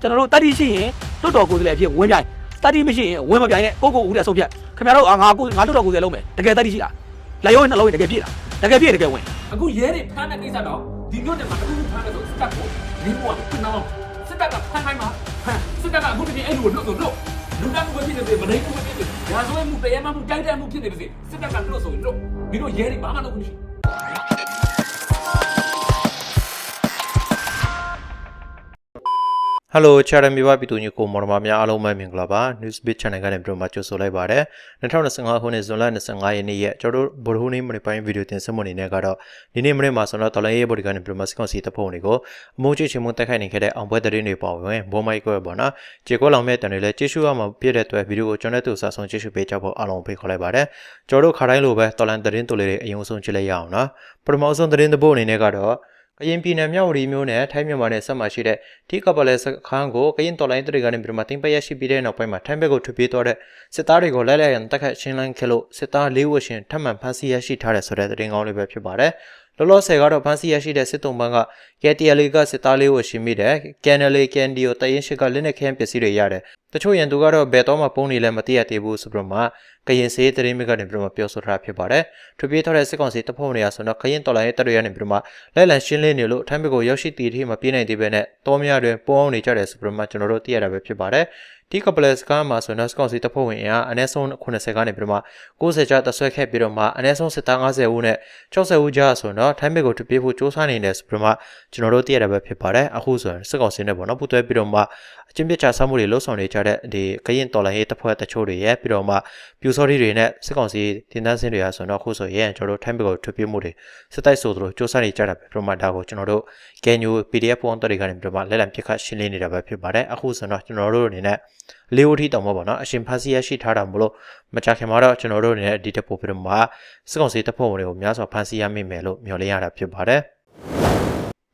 ကျွန်တော်တို့တတိရှိရင်လွတ်တော်ကိုယ်စားလှယ်အဖြစ်ဝင်ပြိုင်တတိမရှိရင်ဝင်မပြိုင်နဲ့ကိုကိုဦးတဲ့အဆုံးဖြတ်ခင်ဗျားတို့အာငါကိုငါလွတ်တော်ကိုယ်စားလှယ်လုံးမယ်တကယ်တတိရှိလားလက်ရုံးနှလုံးရင်တကယ်ပြည့်လားတကယ်ပြည့်တကယ်ဝင်အခုရဲတွေဖမ်းတဲ့ကိစ္စတော့ဒီမျိုးနဲ့မှာတစ်ခုခုဖမ်းတယ်ဆိုစစ်တပ်ကိုလင်းပေါ်ကနှောင်းစစ်တပ်ကဖမ်းခိုင်းမှာဟမ်စစ်တပ်ကအခုတည်းအဲ့လိုလွတ်ဆိုလွတ်လူတန်းမှုပဲဖြစ်နေတယ်မနိုင်ဘူးပဲဖြစ်နေတယ်ရာဇဝဲမှုတရားမမှုတိုက်တဲ့မှုဖြစ်နေပါစေစစ်တပ်ကလွတ်ဆိုရင်လွတ်ပြီးတော့ရဲတွေဘာမှလုပ်ဘူးရှိဟ ယ်လိုချာရမီဘာပြည်သူညကိုမော်ဒမာများအားလုံးပဲမင်္ဂလာပါ Newsbit Channel ကနေပြန်မှကြိုဆိုလိုက်ပါရစေ2025ခုနှစ်ဇွန်လ25ရက်နေ့ရဲ့ကျွန်တော်တို့ဗုဒ္ဓဟူးနေ့မနေ့ပိုင်းဗီဒီယိုတင်ဆက်မှုအနေနဲ့ကတော့ဒီနေ့မနေ့မှာဆိုတော့တော်လိုင်းရေးဘော်ဒီကနေပြန်မှစကောင်စီတပ်ဖွဲ့တွေကိုအမိုးချစ်ချင်မှုတိုက်ခိုက်နေခဲ့တဲ့အောင်ပွဲတရင်တွေပေါ့ဝင်ဘောမိုက်ကွဲပေါ့နော်ကြေကောလောင်မဲ့တန်တွေလည်းကြည့်ရှုရမှာပြည့်တဲ့အတွက်ဗီဒီယိုကိုကျွန်တော်တို့စာဆုံးကြည့်ရှုပေးကြဖို့အားလုံးဖိတ်ခေါ်လိုက်ပါတယ်ကျွန်တော်တို့ခါတိုင်းလိုပဲတော်လန်တရင်တူလေးတွေအယုံဆုံးကြည့်လိုက်ရအောင်နော်ပထမဆုံးတရင်တပုတ်အနေနဲ့ကတော့က ရင်ပြည်နယ်မြောက်ဝတီမြို့နယ်ထိုင်းမြန်မာနယ်ဆက်မှာရှိတဲ့ဒီကပလဲစခန်းကိုကရင်တော်လိုင်းတွေကနေပြီးမှတင်ပရရှိပြီးတဲ့နောက်ပိုင်းမှာထိုင်းဘက်ကိုထွက်ပြေးသွားတဲ့စစ်သားတွေကိုလိုက်လိုက်ရန်တက်ခတ်ရှင်းလင်းခဲ့လို့စစ်သား၄ဝက်ရှင်ထပ်မံဖမ်းဆီးရရှိထားတဲ့ဆိုတဲ့သတင်းကောင်းလေးပဲဖြစ်ပါတယ်။ လောလောဆယ်ကတော့ဖမ်းဆီးရရှိတဲ့စစ်တုံးပန်းက KTL ကစစ်သားလေးဝက်ရှင်မိတဲ့ KNL KNDO တရင်ရှိကလက်နက်ခဲပစ္စည်းတွေရတယ်။တချို့ရန်သူကတော့ဘယ်တော့မှပုံနေလဲမသိရသေးဘူးဆိုပြီးမှကရင်စေးသတင်းမြစ်ကနေပြီးမှပြောဆိုထားဖြစ်ပါတယ်။ထွက်ပြေးထားတဲ့စစ်ကောင်စီတပ်ဖွဲ့ဝင်တွေကဆိုတော့ခရင်တော်လိုင်းရဲ့တပ်တွေကနေပြီးမှလက်လံရှင်းလင်းနေလို့အထမ်းဘက်ကိုရောက်ရှိတည်ထိမပြေးနိုင်သေးပဲနဲ့တောများတွင်ပုံအောင်နေကြတယ်ဆိုပြီးမှကျွန်တော်တို့သိရတာပဲဖြစ်ပါတယ်။ ဒီကပလက်စကမှာဆိုတော့စကောင်စီတပ်ဖွဲ့ဝင်အင်အားအနည်းဆုံး80ကနေပြီးမှ90ကျတဆွဲခဲ့ပြီးတော့မှအနည်းဆုံးစစ်သား90ဦးနဲ့60ဦးကြားဆိုတော့ထိုင်းဘက်ကိုထွက်ပြေးဖို့စ조사နေတယ်ဆိုပြီးမှကျွန်တော်တို့သိရတာပဲဖြစ်ပါတယ်။အခုဆိုရင်စစ်ကောင်စီနဲ့ပေါ့နော်ပူးတွဲပြီးတော့မှ အချင်းပြစ်ချဆမှုတွေလှုပ်ဆောင်နေကြတဲ့ဒီကရင်တော်လိုင်းရေးတပ်ဖွဲ့တချို့တွေရဲ့ပြီးတော့မှပြူစော်တွေနဲ့စစ်ကောင်စီတင်တန်းစင်းတွေရဆိုတော့အခုဆိုရင်ကျွန်တော်တို့ထိုင်းဘက်ကိုထွက်ပြေးမှုတွေစစ်တိုက်ဆိုသလိုစ조사နေကြတာပဲပြီးတော့မှဒါကိုကျွန်တော်တို့ Genyu PDF ပုံတော်တွေကနေပြီးတော့မှလက်လံပြစ်ခတ်ရှင်းလင်းနေတာပဲဖြစ်ပါတယ်။အခုဆိုတော့ကျွန်တော်တို့အနေနဲ့လေးဝထီတောင်မှာပေါ့နော်အရှင်ဖာစီရရှိထားတာမလို့မကြခင်မှာတော့ကျွန်တော်တို့အနေနဲ့ဒီတက်ဖို့ပြီးတော့မှစစ်ကောင်စီတပ်ဖွဲ့ဝင်တွေကိုများစွာဖမ်းဆီးရမိမယ်လို့မျှော်လင့်ရတာဖြစ်ပါတယ်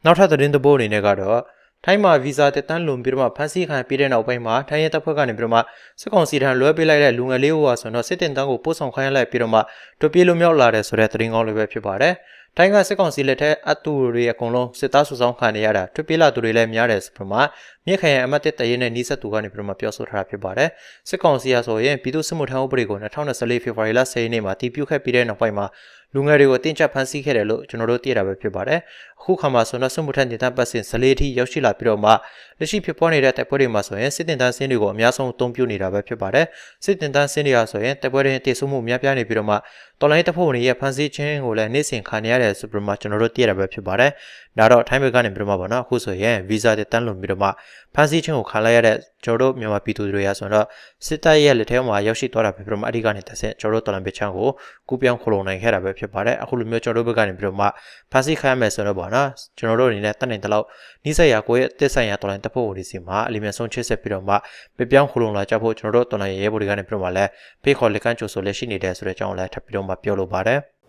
နောက်ထပ်သတင်းသဘောအနေနဲ့ကတော့ ထိုင်းမှာဗီဇာတက်တန်းလွန်ပြီးတော့မှဖမ်းဆီးခံပြီးတဲ့နောက်ပိုင်းမှာထိုင်းရဲတပ်ဖွဲ့ကနေပြီးတော့မှစစ်ကောင်စီထံလွှဲပေးလိုက်တဲ့လူငယ်လေးဟိုဟာဆိုတော့စစ်တင်တန်းကိုပို့ဆောင်ခိုင်းလိုက်ပြီးတော့မှတို့ပြေးလို့မြောက်လာတယ်ဆိုတဲ့သတင်းကောင်းလေးပဲဖြစ်ပါတယ်။တိုင်းကစစ်ကောင်စီလက်ထက်အတူတွေအကုန်လုံးစစ်သားစုဆောင်ခံနေရတာထွပြေးလာသူတွေလည်းများတယ်ဆိုပြီးမှမြက်ခရိုင်အမတ်တစ်တရင်နဲ့နီးစပ်သူကနေပြီးတော့မှပြောဆိုထားတာဖြစ်ပါတယ်။စစ်ကောင်စီကဆိုရင်ပြည်သူ့စစ်မှုထမ်းဥပဒေကို2024ဖေဖော်ဝါရီလ10ရက်နေ့မှာတည်ပြုခဲ့ပြီးတဲ့နောက်ပိုင်းမှာ လူငယ်တွေကိုတင်ကြပ်ဖမ်းဆီးခဲ့တယ်လို့ကျွန်တော်တို့သိရတာပဲဖြစ်ပါတယ်။အခုခါမှာဆိုတော့စစ်မှုထမ်းတင်တန်းပတ်စဉ်ဇလေးအထိရောက်ရှိလာပြီးတော့မှလက်ရှိဖြစ်ပေါ်နေတဲ့တိုက်ပွဲတွေမှာဆိုရင်စစ်တင်တန်းစင်းတွေကိုအများဆုံးအသုံးပြုနေတာပဲဖြစ်ပါတယ်။စစ်တင်တန်းစင်းတွေဟာဆိုရင်တိုက်ပွဲတွေတည်ဆုံမှုများပြားနေပြီးတော့မှတော်လိုင်းတပ်ဖွဲ့ဝင်တွေရဲ့ဖမ်းဆီးခြင်းကိုလည်းနေ့စဉ်ခံရရတယ်ဆိုပြီးမှကျွန်တော်တို့သိရတာပဲဖြစ်ပါတယ်။ဒါတော့ထိုင်းဘက်ကနေပြီးတော့မှပေါ့နော်အခုဆိုရင်ဗီဇာတက်တန်းလွန်ပြီးတော့မှဖမ်းဆီးခြင်းကိုခံလိုက်ရတဲ့ ကျွန်တော်တို့မြန်မာပြည်သူတွေရာဆိုတော့စစ်တပ်ရဲ့လက်ထဲမှာရောက်ရှိသွားတာပဲပြီးတော့မှအဓိကနေတစ်ဆင့်ကျွန်တော်တို့တော်လန်ပချမ်းကိုကူပြောင်းခလုံးနိုင်ခဲ့တာပဲဖြစ်ပါတယ်။အခုလိုမျိုးကျွန်တော်တို့ဘက်ကနေပြီးတော့မှဖမ်းဆီးခံရမယ်ဆိုတော့ပေါ့နော်ကျွန်တော်တို့အနေနဲ့တတ်နိုင်တဲ့လောက်နှိစက်ရာကိုရဲ့အသက်ဆိုင်ရာတော်လိုင်းတပ်ဖွဲ့ဝင်တွေစီမှာအလီမြန်ဆုံးချစ်ဆက်ပြီးတော့မှပြပြောင်းခလုံးလာကြဖို့ကျွန်တော်တို့တော်လိုင်းရဲဘော်တွေကနေပြီးတော့မှလည်းဖေးခေါ်လက်ကန်းချိုဆိုလက်ရှိနေတဲ့ဆိုတဲ့အကြောင်းလည်းထပ်ပြီးတော့မှပြောလိုပါတယ်။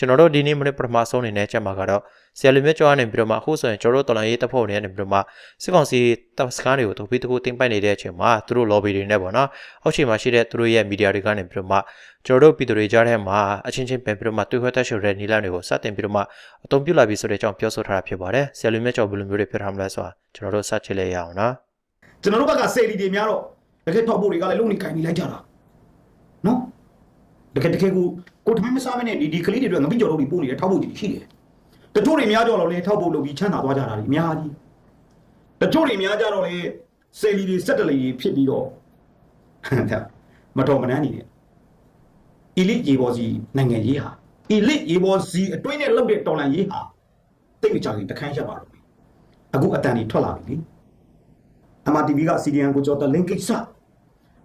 ကျွန်တော်တို့ဒီနေ့မနေ့ပထမဆုံးအနေနဲ့ချက်မှာကတော့ဆရာလူမြတ်ကျော်ကနေပြီးတော့မှအခုဆိုရင်ကျွန်တော်တို့တော်လိုင်းရေးတပ်ဖွဲ့တွေကနေပြီးတော့မှစစ်ကောင်စီတပ်စခန်းတွေကိုတပီးတကူတင်ပိုက်နေတဲ့အချိန်မှာသူတို့ lobby တွေနဲ့ပေါ့နော်အောက်ခြေမှာရှိတဲ့သူတို့ရဲ့ media တွေကနေပြီးတော့မှကျွန်တော်တို့ပြည်သူတွေကြားထဲမှာအချင်းချင်းပြန်ပြီးတော့မှတွေ့ခွဲတက်ရှုတဲ့နီလန်တွေကိုစတင်ပြီးတော့မှအသုံးပြုလာပြီးဆိုတဲ့အကြောင်းပြောဆိုထားတာဖြစ်ပါတယ်ဆရာလူမြတ်ကျော်ဘယ်လိုမျိုးတွေဖြစ်ထားမလဲဆိုတာကျွန်တော်တို့စချစ်လိုက်ရအောင်နော်ကျွန်တော်တို့ဘက်ကစေလီတွေများတော့တကယ်ထောက်ဖို့တွေကလည်းလုံနေကင်နေလိုက်ကြတာနော် တကယ်တကယ်ကိုကိုထမင်းမစားမနဲ့ဒီဒီကလေးတွေအတွက်ငပိကြော်တို့တွေပို့နေတဲ့ထောက်ဖို့ကြီးရှိတယ်တချို့တွေများကြတော့လေထောက်ဖို့လုပ်ပြီးချမ်းသာသွားကြတာတွေအများကြီးတချို့တွေများကြတော့လေစေလီတွေစက်တလီတွေဖြစ်ပြီးတော့မတော်မနှမ်းနေတယ်အီလစ်ရေဘော်စီနိုင်ငံရေးဟာအီလစ်ရေဘော်စီအတွင်းနဲ့လောက်တဲ့တော်လန်ရေးဟာတိတ်မကြခင်တခန်းရက်ပါတော့အခုအတန်ကြီးထွက်လာပြီလေ MRTV က CDN ကိုကြောတဲ့ link ကိစ္စ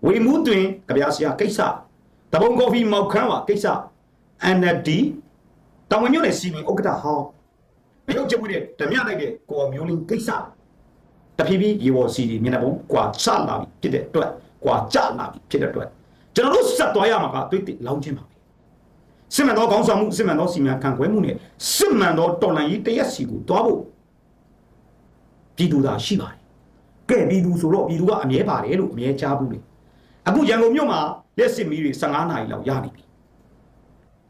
ဝေမှုတွင်ကြပြားစရာကိစ္စ တဘုံကော်ဖီမောက်ခမ်းပါကိစ္စ NLD တောင်ဝင်မြို့နယ်စီမံဥက္ကဋ္ဌဟောင်းပြုတ်ကျမှုတဲ့ဓမြလိုက်တဲ့ကိုအမျိုးလင်းကိစ္စတဖြည်းဖြည်းရေဝစီဒီမျက်နှာပုံကွာချလာပြီဖြစ်တဲ့အတွက်ကွာချလာပြီဖြစ်တဲ့အတွက်ကျွန်တော်တို့ဆက်သွားရမှာကတွေ့တဲ့လောင်းချင်းပါပဲစစ်မှန်သောခေါင်းဆောင်မှုစစ်မှန်သောစီမံခန့်ခွဲမှုနဲ့စစ်မှန်သောတော်လှန်ရေးတရက်စီကိုတွားဖို့ပြည်သူသာရှိပါတယ်ကဲပြည်သူဆိုတော့ပြည်သူကအမြဲပါတယ်လို့အမြဲကြားဘူးလေအခုရန်ကုန်မြို့မှာ လက်စစ်မီးတွေ15နာရီလောက်ရနေပြီ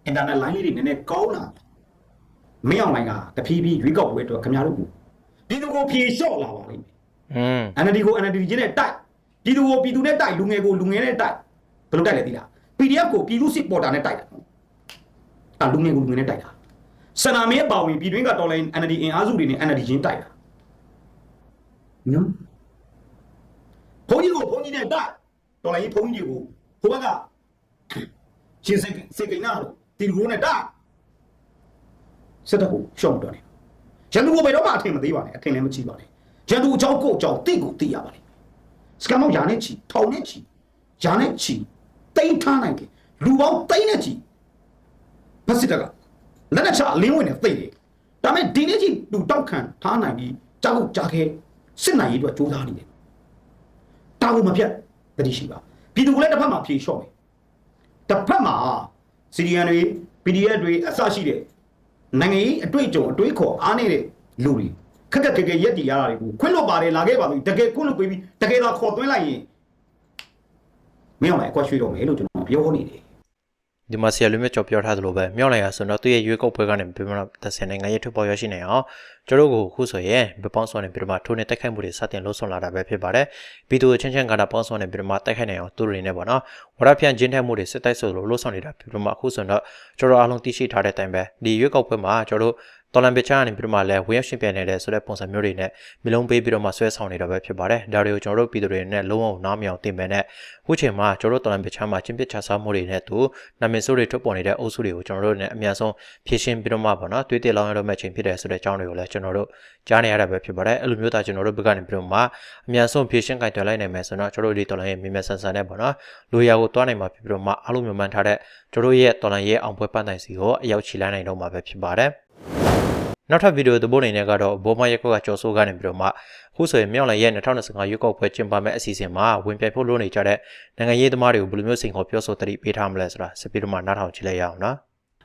အင်တာနက်လိုင်းလေးတွေနည်းနည်းကောင်းလာပြီမင်းအောင်လိုင်းကတဖြည်းဖြည်းရွေးကောက်ပွဲအတွက်ခင်ဗျားတို့ကိုပြည်သူကိုဖြေလျှော့လာပါလိမ့်မယ်อืม NLD ကို NLD ချင်းနဲ့တိုက်ပြည်သူကိုပြည်သူနဲ့တိုက်လူငယ်ကိုလူငယ်နဲ့တိုက်ဘယ်လိုတိုက်လဲသိလား PDF ကိုပြည်သူစစ်ပေါ်တာနဲ့တိုက်တာအာလူငယ်ကိုလူငယ်နဲ့တိုက်တာစနာမင်းပါဝင်ပြည်တွင်းကတော်လိုင်း NLD အင်အားစုတွေနဲ့ NLD ချင်းတိုက်တာနော်ဘုန်းကြီးကိုဘုန်းကြီးနဲ့တိုက်တော်လိုင်းဘုန်းကြီးတွေကို ဟိုဘက်ကရှင်စိတ်စိတ်ကိန်းနာလို့တီကိုနဲ့တိုက်စစ်တပ်ကိုရှော့မတော်နဲ့ရန်သူကိုဘယ်တော့မှအထင်မသေးပါနဲ့အထင်လည်းမကြည့်ပါနဲ့ရန်သူအကြောင်းကိုအကြောင်းတိတ်ကိုသိရပါလိမ့်မယ်စကမောက်ယာနဲ့ချီထောင်နဲ့ချီယာနဲ့ချီတိတ်ထားနိုင်တယ်လူပေါင်းတိတ်နဲ့ချီဖက်စစ်တပ်ကလက်နက်ချအလင်းဝင်နဲ့သိတယ်ဒါပေမဲ့ဒီနေ့ချီလူတောက်ခံထားနိုင်ပြီးကြောက်ကြခဲစစ်နိုင်ရေးအတွက်စူးစမ်းနေတယ်တာဝန်မပြတ်တတိရှိပါ ပြည်သူကလည်းတစ်ဖက်မှာဖြေလျှော့မယ်တစ်ဖက်မှာစီရီယန်တွေ PDF တွေအစရှိတဲ့နိုင်ငံရေးအတွေ့အကြုံအတွေးခေါ်အားနေတဲ့လူတွေခက်ခက်ခဲခဲရက်တည်ရတာတွေကိုခွင့်လွတ်ပါတယ်လာခဲ့ပါလို့တကယ်ခွင့်လွတ်ပေးပြီးတကယ်တော့ခေါ်သွင်းလိုက်ရင်မင်းအောင်လည်းအကွက်ရွှေ့တော့မယ်လို့ကျွန်တော်ပြောနေတယ် ဒီမှာဆရာလူမျိုးကြော်ပြောထားသလိုပဲမြောက်လိုက်ရဆိုတော့သူ့ရဲ့ရွေးကောက်ပွဲကနေပြမနာသက်ဆိုင်နိုင်ငံရေးထုတ်ပေါ်ရရှိနေအောင်ကျွန်တော်တို့ကိုခုဆိုရင်ဗပောင်းစောနေပြမထိုးနေတိုက်ခိုက်မှုတွေစတင်လို့ဆွန်လာတာပဲဖြစ်ပါတယ်ပြီးသူချင်းချင်းကတာပေါင်းစောနေပြမတိုက်ခိုက်နေအောင်သူတို့တွေနဲ့ပေါ့နော်ဝရဖြန့်ကျင်းထက်မှုတွေစစ်တိုက်ဆိုလို့လို့ဆွန်နေတာပြမအခုဆိုတော့ကျွန်တော်အားလုံးသိရှိထားတဲ့အတိုင်းပဲဒီရွေးကောက်ပွဲမှာကျွန်တော်တို့ တော်လန်ပချာကနေပြီးတော့မှလည်းဝင်းရရှင်ပြန်နေတဲ့ဆိုတဲ့ပုံစံမျိုးတွေနဲ့မလုံးပေးပြီးတော့မှဆွဲဆောင်နေတာပဲဖြစ်ပါတယ်ဒါတွေကိုကျွန်တော်တို့ပြည်သူတွေနဲ့လုံးဝနားမြောင်တင်မယ်နဲ့ခုချိန်မှာကျွန်တော်တို့တော်လန်ပချာမှာချင်းပစ်ချစားမှုတွေနဲ့သူနာမည်ဆိုးတွေထုတ်ပေါ်နေတဲ့အုပ်စုတွေကိုကျွန်တော်တို့နဲ့အများဆုံးဖြည့်ရှင်းပြီးတော့မှပေါ့နော်တွေးတည်လောင်းရတော့မဲ့ချိန်ဖြစ်တယ်ဆိုတဲ့အကြောင်းတွေကိုလည်းကျွန်တော်တို့ကြားနေရတာပဲဖြစ်ပါတယ်အဲ့လိုမျိုးသားကျွန်တော်တို့ဘက်ကနေပြီးတော့မှအများဆုံးဖြည့်ရှင်းကြိုင်တွယ်လိုက်နိုင်မယ်ဆိုတော့ကျွန်တော်တို့ဒီတော်လန်ရဲ့မြင်မြဆန်ဆန်နဲ့ပေါ့နော်လူရကိုတွားနိုင်မှာဖြစ်ပြီးတော့မှအားလုံးမြင်မှန်ထားတဲ့ကျွန်တော်တို့ရဲ့တော်လန်ရဲ့အောင်ပွဲပန်းတိုင်စီကိုအရောက်ချီလိုက်နိုင်တော့မှာပဲဖြစ်ပါတယ် နောက်ထပ်ဗီဒီယိုသဘောအနေနဲ့ကတော့ဘောမရက်ကော့ကကြော်ဆိုးကနေပြီးတော့မှခုဆိုရင်မြောက်လိုက်ရဲ့2025ရွေးကောက်ပွဲကျင်းပမဲ့အစီအစဉ်မှာဝင်ပြိုင်ဖို့လုပ်နေကြတဲ့နိုင်ငံရေးသမားတွေကိုဘယ်လိုမျိုးစိန်ခေါ်ပြောဆိုတတိပေးထားမလဲဆိုတာစပြီးတော့မှနားထောင်ကြည့်လိုက်ရအောင်နော်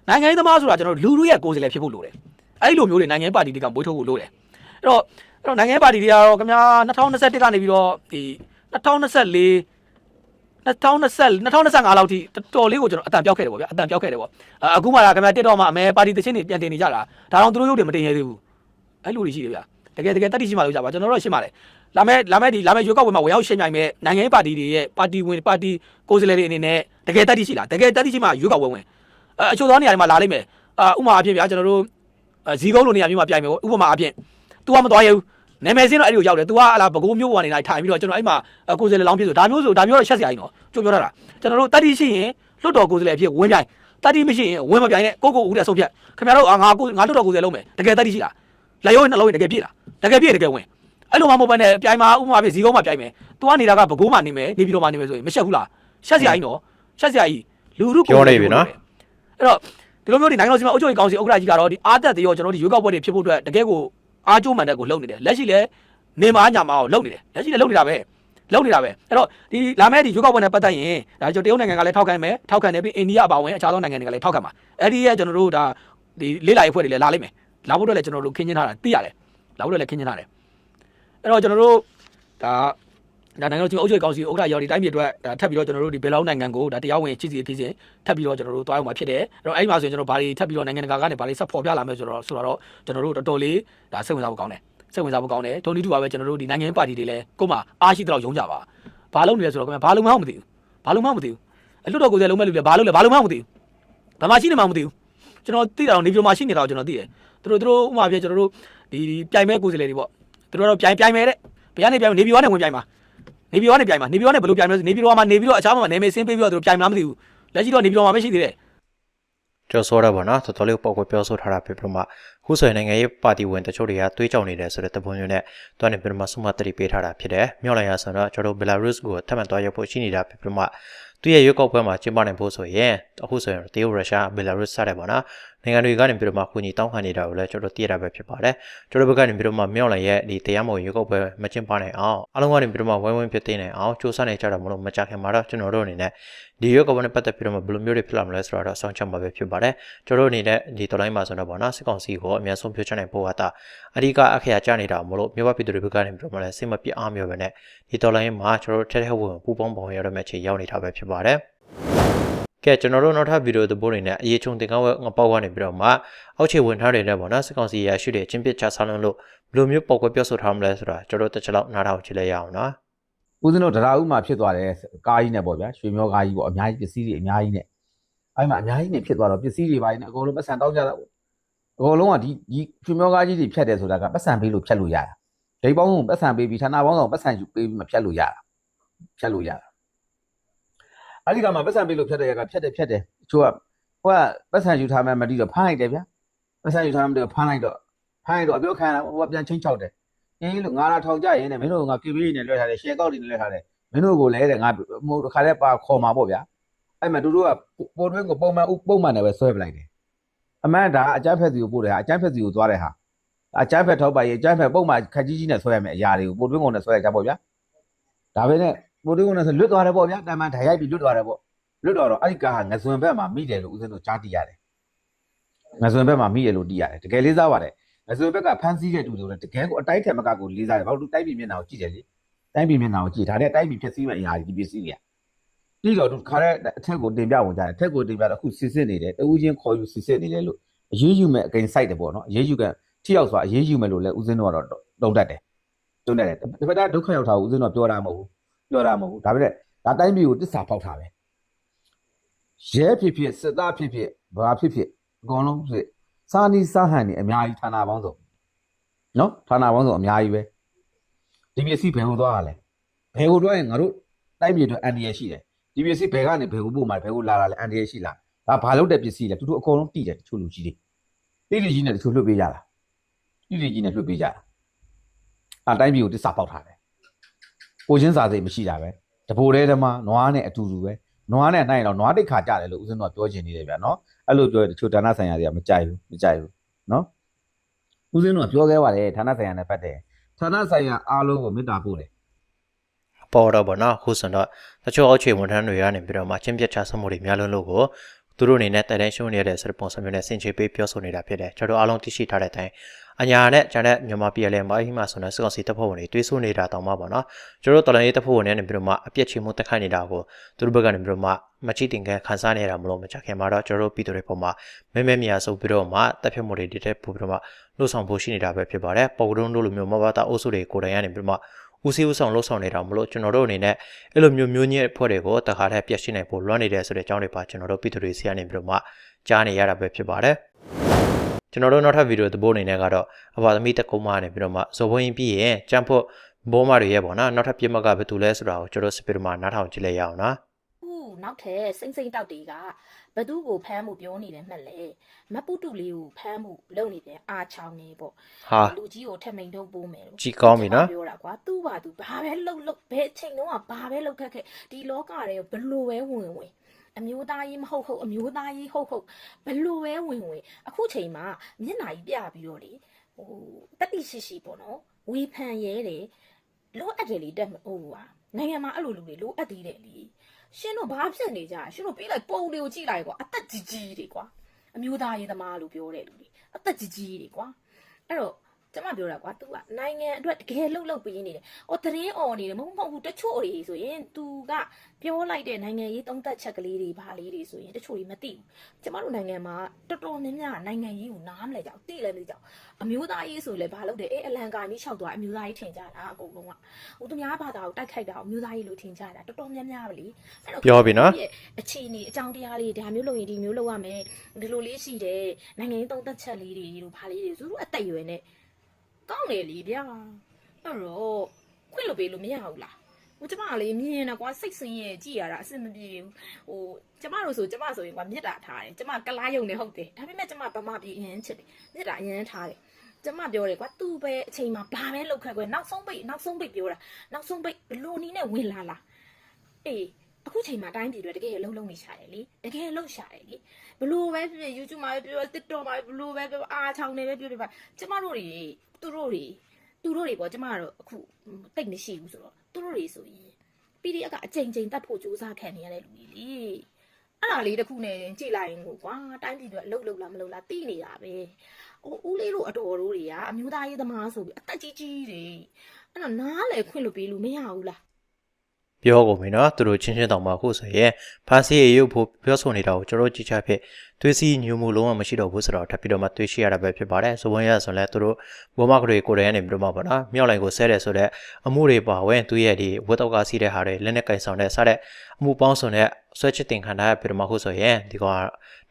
နိုင်ငံရေးသမားဆိုတာကျွန်တော်လူလူရဲ့ကိုယ်စားလှယ်ဖြစ်ဖို့လိုတယ်အဲ့ဒီလိုမျိုးတွေနိုင်ငံရေးပါတီတွေကမွေးထုတ်ဖို့လိုတယ်အဲ့တော့အဲ့တော့နိုင်ငံရေးပါတီတွေကတော့ခင်ဗျာ2021ကနေပြီးတော့ဒီ2024 2020 2025လောက်ထိတော်တော်လေးကိုကျွန်တော်အတန်ပြောက်ခဲ့တယ်ပေါ့ဗျာအတန်ပြောက်ခဲ့တယ်ပေါ့အခုမှလာခင်ဗျာ TikTok မှာအမဲပါတီတချင်းတွေပြန်တင်နေကြတာဒါတော့သူတို့ရုပ်တွေမတင်ရသေးဘူးအဲ့လိုတွေရှိတယ်ဗျာတကယ်တကယ်တတိရှိမှလို့ကြပါကျွန်တော်တို့ရှင်းပါလေလာမဲ့လာမဲ့ဒီလာမဲ့ရွေးကောက်ပွဲမှာဝင်ရောက်ရှင်းပြိုင်မဲ့နိုင်ငံရေးပါတီတွေရဲ့ပါတီဝင်ပါတီကိုယ်စားလှယ်တွေအနေနဲ့တကယ်တတိရှိလားတကယ်တတိရှိမှရွေးကောက်ပွဲဝင်အဲအချို့သောနေရာတွေမှာလာလိမ့်မယ်အာဥပမာအဖြစ်ဗျာကျွန်တော်တို့ဇီကုန်းလိုနေရာမျိုးမှာပြိုင်မယ်ပေါ့ဥပမာအဖြစ် तू ကမသွားရဘူး နာမည်စင်းတော့အဲ့ဒီကိုရောက်တယ် तू ကဟလာဘကိုးမျိုးပေါ်နေလိုက်ထိုင်ပြီးတော့ကျွန်တော်အဲ့မှာကိုယ်စားလှယ်လောင်းဖြစ်ဆိုဒါမျိုးဆိုဒါမျိုးတော့ရှက်စရာကြီးနော်ကြိုပြောထားတာကျွန်တော်တို့တတိရှိရင်လွတ်တော်ကိုယ်စားလှယ်ဖြစ်ဝင်ပြိုင်တတိမရှိရင်ဝင်မပြိုင်နဲ့ကိုကိုဦးတဲ့အဆုံးဖြတ်ခင်ဗျားတို့အာငါကိုငါလွတ်တော်ကိုယ်စားလှယ်လုံးမယ်တကယ်တတိရှိလားလက်ရုံးနှလုံးရင်တကယ်ပြည့်လားတကယ်ပြည့်တကယ်ဝင်အဲ့လိုမှမဟုတ်ဘဲနဲ့ပြိုင်မှာဥပမာဖြစ်ဇီကုန်းမှာပြိုင်မယ် तू ကနေတာကဘကိုးမှာနေမယ်နေပြီးတော့မှနေမယ်ဆိုရင်မရှက်ဘူးလားရှက်စရာကြီးနော်ရှက်စရာကြီးလူလူကိုယ်စားလှယ်အဲ့တော့ဒီလိုမျိုးဒီနိုင်ငံတော်စီမံအုပ်ချုပ်ရေးကောင်စီဥက္ကဋ္ဌကြီးကတော့ဒီအာသက်တွေရောကျွန်တော်တို့ရွေးကောက်ပွဲတွေဖြစ်ဖို့အတွက်တကယ်ကို အားကျိုးမှန်တဲ့ကိုလှုပ်နေတယ်လက်ရှိလည်းနေမအားညာမအောင်လှုပ်နေတယ်လက်ရှိလည်းလှုပ်နေတာပဲလှုပ်နေတာပဲအဲ့တော့ဒီလာမဲ့ဒီရွေးကောက်ပွဲနဲ့ပတ်သက်ရင်ဒါကျွန်တော်တရုတ်နိုင်ငံကလည်းထောက်ခံမယ်ထောက်ခံတယ်ပြီးအိန္ဒိယအပါဝင်အခြားသောနိုင်ငံတွေကလည်းထောက်ခံပါအဲ့ဒီရဲ့ကျွန်တော်တို့ဒါဒီလေးလာရေးဖွဲ့တွေလည်းလာလိမ့်မယ်လာဖို့အတွက်လည်းကျွန်တော်တို့ခင်းချင်းထားတာသိရတယ်လာဖို့အတွက်လည်းခင်းချင်းထားတယ်အဲ့တော့ကျွန်တော်တို့ဒါ ဒါနိုင်ငံတော်ချင်းအုပ်ချုပ်ရေးကောင်စီဥက္ကဋ္ဌရောဒီတိုင်းပြည်အတွက်ဒါထပ်ပြီးတော့ကျွန်တော်တို့ဒီဘယ်လောက်နိုင်ငံကိုဒါတရားဝင်ချစ်စီအဖြစ်စဉ်ထပ်ပြီးတော့ကျွန်တော်တို့တွားအောင်မှာဖြစ်တယ်အဲ့တော့အဲ့ဒီမှာဆိုရင်ကျွန်တော်ဘာတွေထပ်ပြီးတော့နိုင်ငံတကာကနေဘာတွေဆက်ဖော်ပြလာမယ်ဆိုတော့ဆိုတော့ကျွန်တော်တို့တော်တော်လေးဒါစိတ်ဝင်စားဖို့ကောင်းတယ်စိတ်ဝင်စားဖို့ကောင်းတယ်ဒုံနီတူပါပဲကျွန်တော်တို့ဒီနိုင်ငံပါတီတွေလည်းကို့မှာအားရှိတော့ယုံကြပါဘာလုပ်နေလဲဆိုတော့ခင်ဗျာဘာလို့မှမသိဘူးဘာလို့မှမသိဘူးအလွတ်တော်ကိုယ်စားလုံးမဲ့လူတွေဘာလို့လဲဘာလို့မှမသိဘူးဘာမှရှိနေမှမသိဘူးကျွန်တော်သိတာတော့နေပြည်တော်မှာရှိနေတာကိုကျွန်တော်သိတယ်သူတို့သူတို့ဥမာပြကျွန်တော်တို့ဒီပြိုင်မဲ့ကိုယ်စားလှယ်တွေပေါ့သူတို့ကတော့ပြိုင်ပြိုင်မဲ့တဲ့ဘယ်ကနေပြိုင်နေပြည်တော်နဲ့ဝင်ပြိုင်မှာ နေပြည်တော်နဲ့ပြိုင်မှာနေပြည်တော်နဲ့ဘယ်လိုပြိုင်မလဲနေပြည်တော်မှာနေပြီးတော့အခြားမှာနေမေစင်းပေးပြီးတော့သူတို့ပြိုင်မလားမသိဘူးလက်ရှိတော့နေပြည်တော်မှာပဲရှိသေးတယ်ကြော်ဆိုးရပါတော့တော်တော်လေးပေါ့ကွပြောဆိုထားတာဖြစ်ပြီးတော့မှခုဆိုရင်နိုင်ငံရေးပါတီဝင်တချို့တွေကတွေးကြောင်နေတယ်ဆိုတဲ့သဘောမျိုးနဲ့တွန်းနေပြီးတော့မှဆုမတတိပေးထားတာဖြစ်တယ်မြောက်လိုက်ရဆိုတော့ကျွန်တော်တို့ဘယ်လာရုစ်ကိုထပ်မံသွားရောက်ဖို့ရှိနေတာဖြစ်ပြီးတော့မှသူရဲ့ရွေးကောက်ပွဲမှာကျင်းပနိုင်ဖို့ဆိုရင်အခုဆိုရင်တရုတ်ရုရှားဘယ်လာရုစ်စတဲ့ပေါ့နော် နိုင်ငံတွေကနေပြီးတော့မှခုညီတောင်းခံနေတာကိုလည်းကျွန်တော်သိရတာပဲဖြစ်ပါတယ်ကျွန်တော်ဘက်ကနေပြီးတော့မှမြောက်လိုက်ရဲ့ဒီတရားမဝင်ရွေးကောက်ပွဲမကျင်းပနိုင်အောင်အားလုံးကနေပြီးတော့မှဝိုင်းဝန်းဖြစ်သိနိုင်အောင်စူးစမ်းနေကြတာမလို့မကြခင်မှာတော့ကျွန်တော်တို့အနေနဲ့ဒီရွေးကောက်ပွဲနဲ့ပတ်သက်ပြီးတော့မှဘယ်လိုမျိုးတွေဖြစ်လာမလဲဆိုတော့ဆောင်းချက်မှာပဲဖြစ်ပါတယ်ကျွန်တော်တို့အနေနဲ့ဒီတော်လိုင်းမှာဆိုတော့ပေါ့နော်စစ်ကောင်စီကိုအများဆုံးပြောချနိုင်ဖို့ကတာအဓိကအခရာကျနေတာမလို့မြို့ပပြည်သူတွေဘက်ကနေပြီးတော့မှလည်းစိတ်မပြတ်အားမျိုးပဲနဲ့ဒီတော်လိုင်းမှာကျွန်တော်တို့ထက်ထက်ဝင်ပူပေါင်းပေါင်းရတော့မယ့်ချိန်ရောက်နေတာပဲဖြစ်ပါတယ် ကဲကျွန်တော်တို့နောက်ထပ်ဗီဒီယိုသဘောတွေနဲ့အရေးချုံတင်ကောင်းဝဲငပေါက်ကနေပြီးတော့မှအောက်ခြေဝင်ထားတွေနဲ့ပေါ့နော်စစ်ကောင်စီရရှိတဲ့ချင်းပစ်ချဆောင်းလုံးလို့ဘယ်လိုမျိုးပေါက်ကွဲပြောဆိုထားမလဲဆိုတာကျွန်တော်တို့တစ်ချက်လောက်နားထောင်ကြည့်လိုက်ရအောင်နော်ဦးဇင်းတို့တရားဥမှာဖြစ်သွားတယ်ကားကြီးနဲ့ပေါ့ဗျာရွှေမျောကားကြီးပေါ့အများကြီးပစ္စည်းတွေအများကြီးနဲ့အဲ့မှာအများကြီးနဲ့ဖြစ်သွားတော့ပစ္စည်းတွေပိုင်းနဲ့အကုန်လုံးပတ်စံတောင်းကြတာပေါ့အကုန်လုံးကဒီဒီရွှေမျောကားကြီးတွေဖြတ်တယ်ဆိုတာကပတ်စံပေးလို့ဖြတ်လို့ရတာဒိတ်ပေါင်းကပတ်စံပေးပြီးဌာနပေါင်းဆောင်ပတ်စံယူပေးပြီးမဖြတ်လို့ရတာဖြတ်လို့ရတာ အဲ့ဒီကမှပတ်စံပေးလို့ဖြတ်တဲ့ရကဖြတ်တယ်ဖြတ်တယ်ချို့ကဟိုကပတ်စံယူထားမှမတိတော့ဖမ်းလိုက်တယ်ဗျာပတ်စံယူထားမှမတိတော့ဖမ်းလိုက်တော့ဖမ်းလိုက်တော့အပြောခံရတာဟိုကပြန်ချင်းချောက်တယ်အေးလို့ငါလာထောင်ကြရင်နဲ့မင်းတို့ငါ QB နဲ့လွှဲထားတယ် share ကောက်တွေနဲ့လွှဲထားတယ်မင်းတို့ကိုလည်းတဲ့ငါဟိုတစ်ခါတည်းပါခေါ်มาပေါ့ဗျာအဲ့မှာသူတို့ကပုံတွင်းကိုပုံမှန်ဥပုံမှန်နဲ့ပဲဆွဲပလိုက်တယ်အမှန်ဒါအကြမ်းဖက်စီကိုပို့တယ်ဟာအကြမ်းဖက်စီကိုသွားတဲ့ဟာအကြမ်းဖက်ထောက်ပါရေးအကြမ်းဖက်ပုံမှန်ခက်ကြီးကြီးနဲ့ဆွဲရမယ်အရာတွေကိုပုံတွင်းကုန်နဲ့ဆွဲရကြပေါ့ဗျာဒါပဲနဲ့ ပုံတွင်းကုန်နဲ့ဆိုလွတ်သွားတယ်ပေါ့ဗျာတမန်ဓာတ်ရိုက်ပြီးလွတ်သွားတယ်ပေါ့လွတ်သွားတော့အဲ့ဒီကားဟာငစွန်ဘက်မှာမိတယ်လို့ဦးဇင်းတို့ကြားသိရတယ်ငစွန်ဘက်မှာမိတယ်လို့သိရတယ်တကယ်လေးစားပါတယ်အဲဆိုဘက်ကဖမ်းဆီးတဲ့တူတွေလည်းတကယ်ကိုအတိုက်ထက်မကကိုလေးစားတယ်ဘာလို့တိုက်ပြည်မျက်နှာကိုကြည့်တယ်လေတိုက်ပြည်မျက်နှာကိုကြည့်ဒါနဲ့တိုက်ပြည်ဖြစ်စည်းမဲ့အရာတွေဒီပစ္စည်းတွေကပြီးတော့သူခါတဲ့အထက်ကိုတင်ပြဝင်ကြတယ်အထက်ကိုတင်ပြတော့အခုစစ်စစ်နေတယ်တဦးချင်းခေါ်ယူစစ်စစ်နေတယ်လို့အရေးယူမဲ့အကိန်းစိုက်တယ်ပေါ့နော်အရေးယူကထိရောက်စွာအရေးယူမဲ့လို့လည်းဦးစင်းတို့ကတော့တုံးတတ်တယ်တုံးတတ်တယ်တစ်ဖက်ကဒုက္ခရောက်တာကိုဦးစင်းတို့ပြောတာမဟုတ်ဘူး ပြောတာမဟုတ်ဘူးဒါပေမဲ့ဒါတိုင်းပြည်ကိုတစ္ဆာပေါက်တာပဲရဲဖြစ်ဖြစ်စစ်သားဖြစ်ဖြစ်ဘာဖြစ်ဖြစ်အကုန်လုံးဖြစ်စာနီစာဟန်နေအများကြီးဌာနပေါင်းစုံနော်ဌာနပေါင်းစုံအများကြီးပဲဒီပစ္စည်းဘယ်ကိုသွားရလဲဘယ်ကိုသွားရင်ငါတို့တိုက်ပြည်အတွက်အန်ဒီရရှိတယ်ဒီပစ္စည်းဘယ်ကနေဘယ်ကိုပို့မှာဘယ်ကိုလာလာလဲအန်ဒီရရှိလားဒါဘာလို့တဲ့ပစ္စည်းလဲတူတူအကုန်လုံးတိတယ်တချို့လူကြီးတွေတိတိကြီးနဲ့တချို့လွတ်ပေးကြတာတိတိကြီးနဲ့လွတ်ပေးကြတာအတိုင်းပြည်ကိုတစ္ဆာပေါက်ထားတယ် ကိုချင်းစာစိတ်မရှိတာပဲတပိုတဲဓမ္မနွားနဲ့အတူတူပဲနွားနဲ့နိုင်တော့နွားတိတ်ခါကြတယ်လို့ဦးဇင်းတို့ကပြောချင်နေတယ်ဗျာနော်အဲ့လိုပြောရင်တချို့ဒါနဆိုင်ရာတွေကမကြိုက်ဘူးမကြိုက်ဘူးနော်ဦးစင်းတို့ကပြောခဲ့ပါတယ်ဌာနဆိုင်ရာနဲ့ပတ်သက်ဌာနဆိုင်ရာအားလုံးကိုမေတ္တာပို့တယ်ပေါ်တော့ဗောနော်အခုဆိုတော့တချို့အောက်ခြေဝန်ထမ်းတွေကနေပြီးတော့မှချင်းပစ်ချဆောင်းမှုတွေများလုံးလို့ကိုသူတို့အနေနဲ့တိုင်တိုင်းရှုံးနေတဲ့စရပုံစံမျိုးနဲ့ဆင်ချေပေးပြောဆိုနေတာဖြစ်တယ်ကျွန်တော်တို့အားလုံးသိရှိထားတဲ့အတိုင်း အညာနဲ့ဂျန်တဲ့မြန်မာပြည်လဲမိုင်းမှဆိုတော့စကောင်စီတပ်ဖွဲ့ဝင်တွေတွေးဆိုနေတာတောင်မှပေါ့နော်ကျွန်တော်တို့တော်လိုင်းရေးတပ်ဖွဲ့ဝင်တွေကနေပြီးတော့မှအပြစ်ချေမှုတက်ခိုက်နေတာကိုသူတို့ဘက်ကနေပြီးတော့မှမချိတင်ခံခန်းစားနေတာမလို့မချခင်မှာတော့ကျွန်တော်တို့ပြည်သူတွေပေါ်မှာမဲမဲမြာဆိုပြီးတော့မှတပ်ဖြတ်မှုတွေတည်တဲ့ပို့ပြီးတော့မှလှုပ်ဆောင်ဖို့ရှိနေတာပဲဖြစ်ပါတယ်ပုံတုံးတို့လိုမျိုးမဘာတာအုပ်စုတွေကိုယ်တိုင်ကနေပြီးတော့မှဦးစီးဦးဆောင်လှုပ်ဆောင်နေတာမလို့ကျွန်တော်တို့အနေနဲ့အဲ့လိုမျိုးမျိုးညက်ဖွဲ့တွေကိုတခါတည်းပြည့်ရှင်းနိုင်ဖို့လွှမ်းနေတယ်ဆိုတဲ့အကြောင်းတွေပါကျွန်တော်တို့ပြည်သူတွေစီကနေပြီးတော့မှကြားနေရတာပဲဖြစ်ပါတယ် ကျွန်တော်တို့နောက်ထပ်ဗီဒီယိုသဘောအနေနဲ့ကတော့အဘာသမီးတကုံးမနေပြီးတော့မှဇော်ဘွင်းပြီးရင်ကြံဖို့ဘောမတွေရဲ့ပေါ့နော်နောက်ထပ်ပြစ်မှတ်ကဘယ်သူလဲဆိုတာကိုကျွန်တော်စပီဒမှာနားထောင်ကြည့်လိုက်ရအောင်နော်ခုနောက်ထပ်စိမ့်စိမ့်တောက်တွေကဘသူကိုဖမ်းမှုပြောနေတယ်မှတ်လေမပုတုလေးကိုဖမ်းမှုလုပ်နေတယ်အာချောင်းနေပေါ့ဟာလူကြီးကိုထမိန်ထုတ်ပိုးမယ်လို့ကြည်ကောင်းပြီနော်ပြောတာကွာသူ့ဘာသူဘာပဲလှုပ်လှုပ်ဘယ်အချိန်တုန်းကဘာပဲလှုပ်ခက်ခက်ဒီလောကတွေဘလို့ပဲဝင်ဝင် အမျိုးသားကြီးမဟုတ်ဟုတ်အမျိုးသားကြီးဟုတ်ဟုတ်ဘလို့ပဲဝင်ဝင်အခုချိန်မှာမျက်နှာကြီးပြပြီးတော့လေဟိုတတိရှိရှိပေါ့နော်ဝေဖန်ရဲတယ်လိုအပ်တယ်လေတက်မဟုတ်ဘူးဟာနိုင်ငံမှာအဲ့လိုလူတွေလိုအပ်သေးတယ်လေရှင်တို့ဘာဖြစ်နေကြလဲရှင်တို့ပေးလိုက်ပုံလေးကိုကြည့်လိုက်ကွာအသက်ကြီးကြီးတွေကွာအမျိုးသားရေးသမားလို့ပြောတဲ့လူတွေအသက်ကြီးကြီးတွေကွာအဲ့တော့ ကျမပြောတာကွာ तू ကနိုင်ငံအတွက်တကယ်လှုပ်လှုပ်ပေးနေတယ်။အော်သတင်းអော်နေတယ်မဟုတ်မဟုတ်ဘူးတချို့တွေဆိုရင် तू ကပြောလိုက်တဲ့နိုင်ငံရေးသုံးသက်ချက်ကလေးတွေဘာလေးတွေဆိုရင်တချို့တွေမသိဘူး။ကျမတို့နိုင်ငံမှာတော်တော်များများနိုင်ငံရေးကိုနားမလဲကြအောင်သိလည်းမသိကြအောင်အမျိုးသားရေးဆိုလည်းဘာလုပ်တယ်အေးအလံကာကြီးလျှောက်သွားအမျိုးသားရေးထင်ကြတာအကုန်လုံးကဟိုသူများဘာသာကိုတိုက်ခိုက်တာအမျိုးသားရေးလို့ထင်ကြတာတော်တော်များများပဲလေအဲ့တော့ ပြောပြီနော် ရဲ့အခြေအနေအကြောင်းတရားလေးဒါမျိုးလုပ်ရင်ဒီမျိုးလုပ်ရမယ်ဒီလိုလေးရှိတယ်နိုင်ငံရေးသုံးသက်ချက်လေးတွေတို့ဘာလေးတွေသူတို့အသက်အရွယ်နဲ့ ကောင်းတယ်လीဗျာအဲ့တော့ခွင့်လို့ပေးလို့မရဘူးလားဟိုကျမကလေးမြင်နေတာကွာစိတ်ဆင်းရဲကြည်ရတာအဆင်မပြေဘူးဟိုကျမတို့ဆိုကျမဆိုရင်ကွာမြစ်တာထားတယ်ကျမကလားယုံနေဟုတ်တယ်ဒါပေမဲ့ကျမဗမာပြည်အရင်ချစ်တယ်မြစ်တာအရင်ထားတယ်ကျမပြောတယ်ကွာသူ့ပဲအချိန်မှာဘာပဲလောက်ခက်ကွယ်နောက်ဆုံးပိတ်နောက်ဆုံးပိတ်ပြောတာနောက်ဆုံးပိတ်ဘလို့နီးနဲ့ဝင်လာလားအေး အခုချိန်မှာတိုင်းပြည်တွေတကယ်အလုံးလုံးနေရှာတယ်လေတကယ်လုံးရှာတယ်လေဘလို့ပဲဖြစ်ဖြစ် YouTube မှာပဲပြော TikTok မှာပဲဘလို့ပဲပြောအားချောင်းနေပဲပြောပြပါကျမတို့တွေသူတို့တွေသူတို့တွေပေါ့ကျမတို့အခုတိတ်မရှိဘူးဆိုတော့သူတို့တွေဆိုရင် PDF ကအချိန်ချိန်တတ်ဖို့စူးစမ်းခံနေရတဲ့လူတွေလေအဲ့ဒါလေးတစ်ခုနဲ့ကြည့်လိုက်ရင်ကိုကွာတိုင်းပြည်တွေအလုံးလုံးလားမလုံးလားသိနေတာပဲဟိုဦးလေးတို့အတော်တို့တွေကအမျိုးသားရေးသမားဆိုပြီးအသက်ကြီးကြီးတွေအဲ့တော့နားလေခွင့်လို့ပေးလို့မရဘူးလား ပြောကုန်ပြီနော်သူတို့ချင်းချင်းတောင်မှခုဆိုရင်ဖန်စီရရုပ်ဖို့ပြောဆိုနေတာကိုကျွန်တော်ကြည့်ချဖြစ်သွေးစီညူမှုလုံးဝမရှိတော့ဘူးဆိုတော့ထပ်ပြီးတော့မှသွေးရှိရတာပဲဖြစ်ပါတယ်ဆိုဝင်ရဆိုလဲသူတို့ဘောမကတွေကိုယ်တိုင်ကနေပြီးတော့မှပေါ့နော်မြောက်လိုက်ကိုဆဲတယ်ဆိုတော့အမှုတွေပါဝင်သူရဲ့ဒီဝတ်တော့ကစီးတဲ့ဟာတွေလက်နဲ့ကင်ဆောင်တဲ့စတဲ့အမှုပေါင်းစုံတဲ့ ဆွဲချစ်တင်ခံထားရပြီးတော့မှခုဆိုရင်ဒီကောင်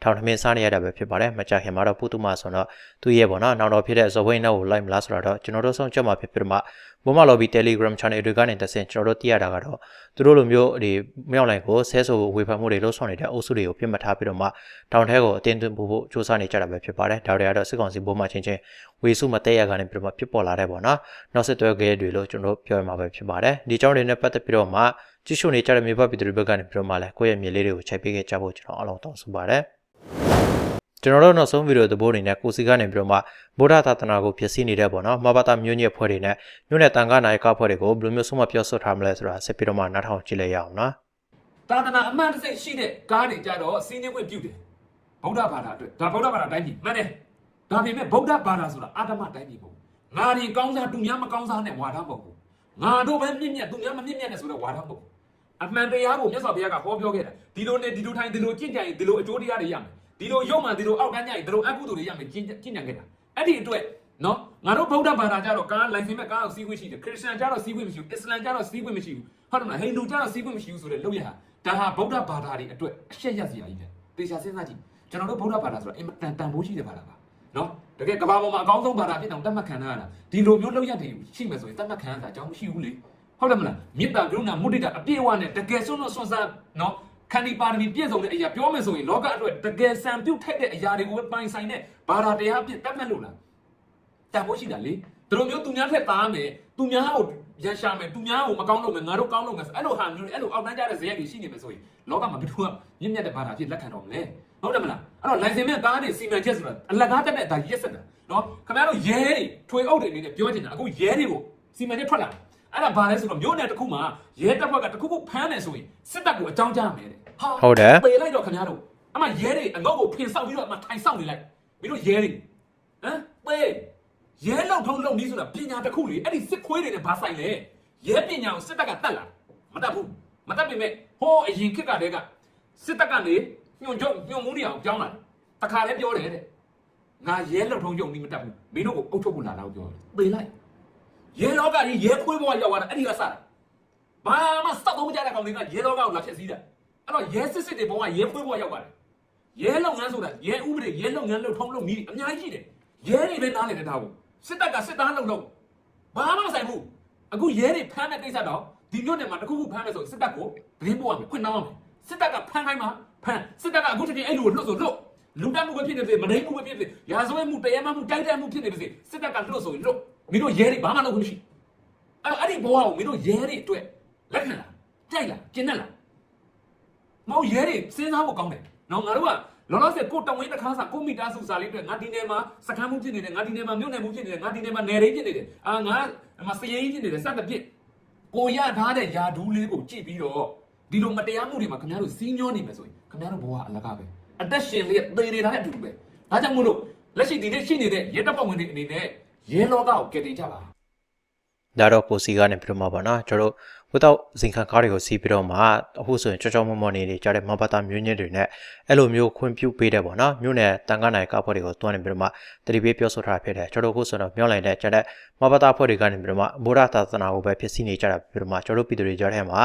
ထောင်ထမင်းစားနေရတာပဲဖြစ်ပါတယ်မကြခင်မှာတော့ပုတုမဆိုတော့သူရဲ့ပေါ့နော်နောက်တော့ဖြစ်တဲ့ဇော်ဝင်းနောက်ကိုလိုက်မလားဆိုတော့ကျွန်တော်တို့ဆုံးချက်မှာဖြစ်ပြီးတော့မှဘောမ lobby telegram channel တွေကနေတဆင်ကျွန်တော်တို့သိရတာကတော့သူတို့လိုမျိုးဒီမြောက်လိုက်ကိုဆဲဆိုဝေဖန်မှုတွေလို့ဆောင်နေတဲ့အုပ်စုတွေကိုပြစ်မှတ်ထားပြီးတော့မှတောင်ထဲကိုအတင်းသွင်းဖို့စ조사နေကြတာပဲဖြစ်ပါတယ်ဒါတွေကတော့စစ်ကောင်စီဘုံမှချင်းချင်းဝေစုမတဲ့ရကနေပြီးတော့မှဖြစ်ပေါ်လာတဲ့ပေါ့နော်နောက်ဆက်တွဲခဲ့တွေလို့ကျွန်တော်တို့ပြောရမှာပဲဖြစ်ပါတယ်ဒီကြောင်းတွေနဲ့ပတ်သက်ပြီးတော့မှ ကြည့်ရှုနေကြတဲ့မြေဘပြည်သူတွေဘက်ကနေပြီးတော့မှလည်းကိုယ့်ရဲ့မြေလေးတွေကိုချိန်ပေးခဲ့ကြဖို့ကျွန်တော်အလုံးတောင်းဆိုပါတယ်ကျွန်တော်တို့နောက်ဆုံးဗီဒီယိုသဘောအနေနဲ့ကိုစီကနေပြီးတော့မှဗုဒ္ဓသာသနာကိုဖြစ်စီနေတဲ့ပေါ့နော်မဘာသာမျိုးညစ်ဖွဲ့တွေနဲ့မျိုးနဲ့တန်ခါနိုင်ကဖွဲ့တွေကိုဘယ်လိုမျိုးဆုံးမပြောဆိုထားမလဲဆိုတာဆက်ပြီးတော့မှနားထောင်ကြည့်လိုက်ရအောင်နော်သာသနာအမှန်တစိတ်ရှိတဲ့ကားတွေကြတော့စီးနှင်းခွင့်ပြုတယ်ဗုဒ္ဓဘာသာအတွက်ဒါဗုဒ္ဓဘာသာတိုင်းပြည်မှန်တယ်ဒါပေမဲ့ဗုဒ္ဓဘာသာဆိုတာအာတမတိုင်းပြည်ပုံငါရင်ကောင်းစားသူများမကောင်းစားနဲ့ဝါဒမဟုတ်ဘူးငါတို့ပဲမြင့်မြတ်သူများမမြင့်မြတ်နဲ့ဆိုတော့ဝါဒမဟုတ်ဘူး အမှန်တရားကိုမြတ်စွာဘုရားကဟောပြောခဲ့တာဒီလိုနဲ့ဒီလိုထိုင်ဒီလိုကြင့်ကြရင်ဒီလိုအကျိုးတရားတွေရမယ်ဒီလိုရုပ်မှန်ဒီလိုအောက်တန်းကြရင်ဒီလိုအကုသိုလ်တွေရမယ်ကြင့်ကြင့်ကြံခဲ့တာအဲ့ဒီအတွက်နော်ငါတို့ဗုဒ္ဓဘာသာကြတော့ကားလိုင်စင်မဲ့ကားကိုစီးခွင့်ရှိတယ်ခရစ်ယာန်ကြတော့စီးခွင့်မရှိဘူးအစ္စလမ်ကြတော့စီးခွင့်မရှိဘူးဟုတ်တယ်မလားဟိန္ဒူကြတော့စီးခွင့်မရှိဘူးဆိုတဲ့လုပ်ရဟာဒါဟာဗုဒ္ဓဘာသာတွေအတွက်အရှက်ရစရာကြီးပဲတေချာစဉ်းစားကြည့်ကျွန်တော်တို့ဗုဒ္ဓဘာသာဆိုတာအင်မတန်တန်ဖိုးရှိတဲ့ဘာသာပါနော်တကယ်ကမ္ဘာပေါ်မှာအကောင်းဆုံးဘာသာဖြစ်အောင်တတ်မှတ်ခံရတာဒီလိုမျိုးလုပ်ရက်တွေရှိမယ်ဆိုရင်တတ်မှတ်ခံရတာအကြောင်းမရှိဘူးလေ ဟုတ်တယ်မလားမေတ္တာကရုဏာမုဒိတာအပြည့်အဝနဲ့တကယ်ဆွန်းလို့ဆွန်းစားနော်ခန္ဒီပါရမီပြည့်စုံတဲ့အရာပြောမယ်ဆိုရင်လောကအတွက်တကယ်စံပြုတ်ထိုက်တဲ့အရာတွေကိုပဲပိုင်ဆိုင်တဲ့ဘာသာတရားပြည့်တတ်မှတ်လို့လားတန်ဖိုးရှိတာလေသူတို့မျိုးသူများထက်သားမယ်သူများကိုရန်ရှာမယ်သူများကိုမကောင်းလို့မယ်ငါတို့ကောင်းလို့မယ်ဆိုအဲ့လိုဟာမျိုးတွေအဲ့လိုအောက်တန်းကြတဲ့ဇယက်တွေရှိနေမယ်ဆိုရင်လောကမှာဘယ်သူကမြင့်မြတ်တဲ့ဘာသာဖြစ်လက်ခံတော့မလဲဟုတ်တယ်မလားအဲ့တော့လိုင်စင်မဲ့ကားတွေစီမံချက်ဆိုတာအလကားတက်တဲ့ဒါရက်ဆက်တာနော်ခင်ဗျားတို့ရဲတွေထွေအုပ်တွေအနေနဲ့ပြောချင်တာအခုရဲတွေကိုစီမံချက်ထွက်လာတယ် အဲ့ဒါဘာလဲဆိုတော့မြို့နယ်တစ်ခုမှာရဲတပ်ဖွဲ့ကတစ်ခုခုဖမ်းတယ်ဆိုရင်စစ်တပ်ကိုအကြောင်းကြားမယ်တဲ့ဟာဟုတ်တယ်ပေလိုက်တော့ခင်ဗျားတို့အမှရဲတွေအငုတ်ကိုဖင်ဆောက်ပြီးတော့အမှထိုင်ဆောက်နေလိုက်မင်းတို့ရဲတွေဟမ်ပေရဲလောက်ထုံးလုံနီးဆိုတာပညာတစ်ခုလေအဲ့ဒီစစ်ခွေးတွေနဲ့ဘာဆိုင်လဲရဲပညာကိုစစ်တပ်ကတတ်လာမတတ်ဘူးမတတ်ပေမဲ့ဟိုးအရင်ခေတ်ကတည်းကစစ်တပ်ကနေညွန့်ချုပ်ညွန့်မှုတွေအောင်ပြောင်းလာတယ်တခါလဲပြောတယ်တဲ့ငါရဲလောက်ထုံးယုံနီးမတတ်ဘူးမင်းတို့ကိုအုပ်ချုပ်ဖို့လာတော့ပြောတယ်ပေလိုက် ရဲလောကကြီးရဲခွေးဘဝရောက်သွားတာအဲ့ဒီကစတာဘာမှစက်တော့မကြတဲ့ကောင်တွေကရဲလောကကိုလာဖြစ်စည်းတာအဲ့တော့ရဲစစ်စစ်တွေဘဝရဲခွေးဘဝရောက်သွားတယ်ရဲလုပ်ငန်းဆိုတာရဲဥပဒေရဲလုပ်ငန်းလုပ်ထုံးလုပ်နည်းအများကြီးရှိတယ်ရဲတွေပဲနားလည်တဲ့ထားဖို့စစ်တပ်ကစစ်သားလုပ်လို့ဘာမှမဆိုင်ဘူးအခုရဲတွေဖမ်းတဲ့ကိစ္စတော့ဒီမျိုးနဲ့မှာတစ်ခုခုဖမ်းမယ်ဆိုစစ်တပ်ကိုသတင်းပို့ရမယ်ခွင့်တောင်းရမယ်စစ်တပ်ကဖမ်းခိုင်းမှာဖမ်းစစ်တပ်ကအခုတည်းအဲ့လိုလွတ်ဆိုလွတ်လူတက်မှုပဲဖြစ်နေပြီမဒိမှုပဲဖြစ်နေရာဇဝဲမှုတရားမမှုတိုက်တဲ့မှုဖြစ်နေပြီစစ်တပ်ကလွတ်ဆိုရင်လွတ် မင်းတို့ရဲတွေဘာမှလုပ်ခွင့်မရှိအဲ့အဲ့ဒီဘဝကိုမင်းတို့ရဲတွေအတွက်လက်ခံလားကြိုက်လားကျင်တတ်လားမဟုတ်ရဲတွေစဉ်းစားဖို့ကောင်းတယ်နော်ငါတို့ကလောလောဆယ်ကိုတဝင်းတစ်ခါစားကိုမိသားစုစားလေးအတွက်ငါဒီနယ်မှာစကမ်းမှုဖြစ်နေတယ်ငါဒီနယ်မှာမြို့နယ်မှုဖြစ်နေတယ်ငါဒီနယ်မှာနယ်ရင်းဖြစ်နေတယ်အာငါမစရင်ဖြစ်နေတယ်စတဲ့ပြစ်ကိုရထားတဲ့ယာဒူးလေးကိုကြည့်ပြီးတော့ဒီလိုမတရားမှုတွေမှာခင်ဗျားတို့စီးညောနေမယ်ဆိုရင်ခင်ဗျားတို့ဘဝအလကားပဲအသက်ရှင်လေးသေနေတာနဲ့အတူတူပဲဒါကြောင့်မို့လို့လက်ရှိဒီနေ့ရှိနေတဲ့ရဲတပ်ဖွဲ့ဝင်တွေအနေနဲ့ ရဲလောကကိုကယ်တင်ကြပါဒါတော့ကိုစီကနေပြီးတော့မှာပါနော်ကျွန်တော်တို့ ဝတ်တော့ဇင်ခံကားတွေကိုစီးပြီးတော့မှအခုဆိုရင်ကြောကြောမောမောနေနေကြတဲ့မဘာတာမျိုးညစ်တွေနဲ့အဲ့လိုမျိုးခွင့်ပြုပေးတယ်ပေါ့နော်မြို့နယ်တန်ခါနိုင်ကားဖွဲ့တွေကိုတွန်းနေပြီးတော့မှတတိပေးပြောဆိုထားဖြစ်တယ်ကျွန်တော်တို့အခုဆိုတော့မျောလိုက်တဲ့ကျတဲ့မဘာတာဖွဲ့တွေကနေပြီးတော့မှဘုရားသာသနာကိုပဲဖြစ်စီနေကြတာပြီးတော့မှကျွန်တော်တို့ပြည်သူတွေကြားထဲမှာ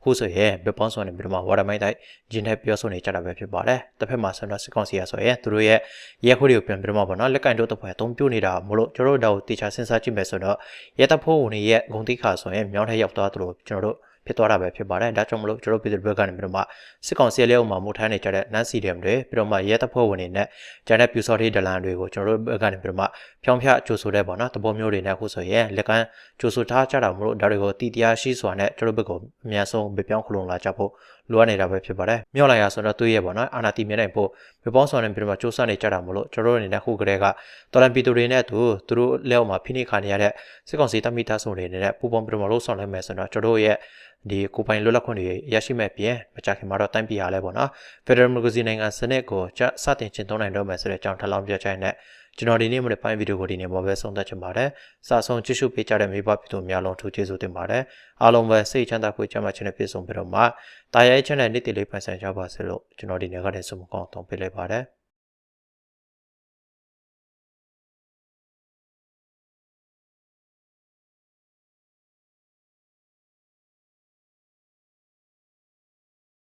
အခုဆိုရင်ဘက်ပေါင်းဆိုနေပြီးတော့မှဝါဒမိုင်းတိုက်ဂျင်းနဲ့ပြောဆိုနေကြတာပဲဖြစ်ပါတယ်တစ်ဖက်မှာဆန္ဒစစ်ကောင်စီရဆိုရင်သူတို့ရဲ့ရဲခွေတွေကိုပြန်ပြီးတော့မှပေါ့နော်လက်ကင်တို့တစ်ဖွဲ့အသုံးပြုနေတာမလို့ကျွန်တော်တို့ဒါကိုတေချာစဉ်းစားကြည့်မယ်ဆိုတော့ရဲတပ်ဖွဲ့ဝင်တွေရဲ့ဂုံတိခါဆိုရင်မြောင်းထက်ရောက်သွားသလိုကျွန်တော်တို့ဖြစ်သွားတာပဲဖြစ်ပါတယ်ဒါကြောင့်မလို့ကျွန်တော်ပြည်သူတွေဘက်ကနေပြီးတော့မှစစ်ကောင်စီလက်အောက်မှာမူထမ်းနေကြတဲ့နန်းစီတယ်တွေပြီးတော့မှရဲတပ်ဖွဲ့ဝင်တွေနဲ့ဂျန်တဲ့ပြူစော်ထေးဒလန်တွေကိုကျွန်တော်တို့ဘက်ကနေပြီးတော့မှဖြောင်းဖြကြိုးဆိုတဲ့ပေါ့နော်တဘောမျိုးတွေနဲ့အခုဆိုရင်လက်ကမ်းကြိုးဆိုထားကြတာမလို့ဒါတွေကိုတီတရားရှိစွာနဲ့ကျွန်တော်ဘက်ကိုအများဆုံးပြပြောင်းခလုံးလာကြဖို့ လိုအပ်နေတာပဲဖြစ်ပါတယ်မြောက်လိုက်ရဆိုတော့သူ့ရဲ့ပေါ့နော်အာနာတီမြင်နိုင်ဖို့ပြပေါင်းဆောင်နေပြီးတော့မှစူးစမ်းနေကြတာမလို့ကျွန်တော်တို့အနေနဲ့ခုကလေးကတော်လန်ပီတူတွေနဲ့သူသူတို့လက်အောက်မှာဖိနှိခါနေရတဲ့စစ်ကောင်စီတပ်မိသားစုတွေအနေနဲ့ပူပေါင်းပြီးတော့မှလှုပ်ဆောင်နိုင်မယ်ဆိုတော့ကျွန်တော်တို့ရဲ့ဒီကိုပိုင်လွတ်လပ်ခွင့်တွေရရှိမဲ့ပြင်မကြခင်မှာတော့တိုင်းပြည်ရလဲပေါ့နော် Federal Democracy နိုင်ငံစနစ်ကိုစတင်ကျင့်သုံးနိုင်တော့မယ်ဆိုတဲ့အကြောင်းထပ်လောင်းပြချင်တဲ့ ကျွန်တော်ဒီနေ့မနေ့ပိုင်းဗီဒီယိုကိုဒီနေ့မှာပဲဆုံးသက်ချင်ပါတယ်စာဆုံးကြည့်ရှုပေးကြတဲ့မိဘပြည်သူများလုံးထူးကျေးဇူးတင်ပါတယ်အားလုံးပဲစိတ်ချမ်းသာကိုကြမ်းမှချင်းနဲ့ပြည့်စုံပြီးတော့မှတာယာရဲ့ channel နေ့တည်လေးပိုင်ဆိုင်ကြပါစေလို့ကျွန်တော်ဒီနေ့ကနေဆုမကောင်းတောင်းပေးလိုက်ပါတယ်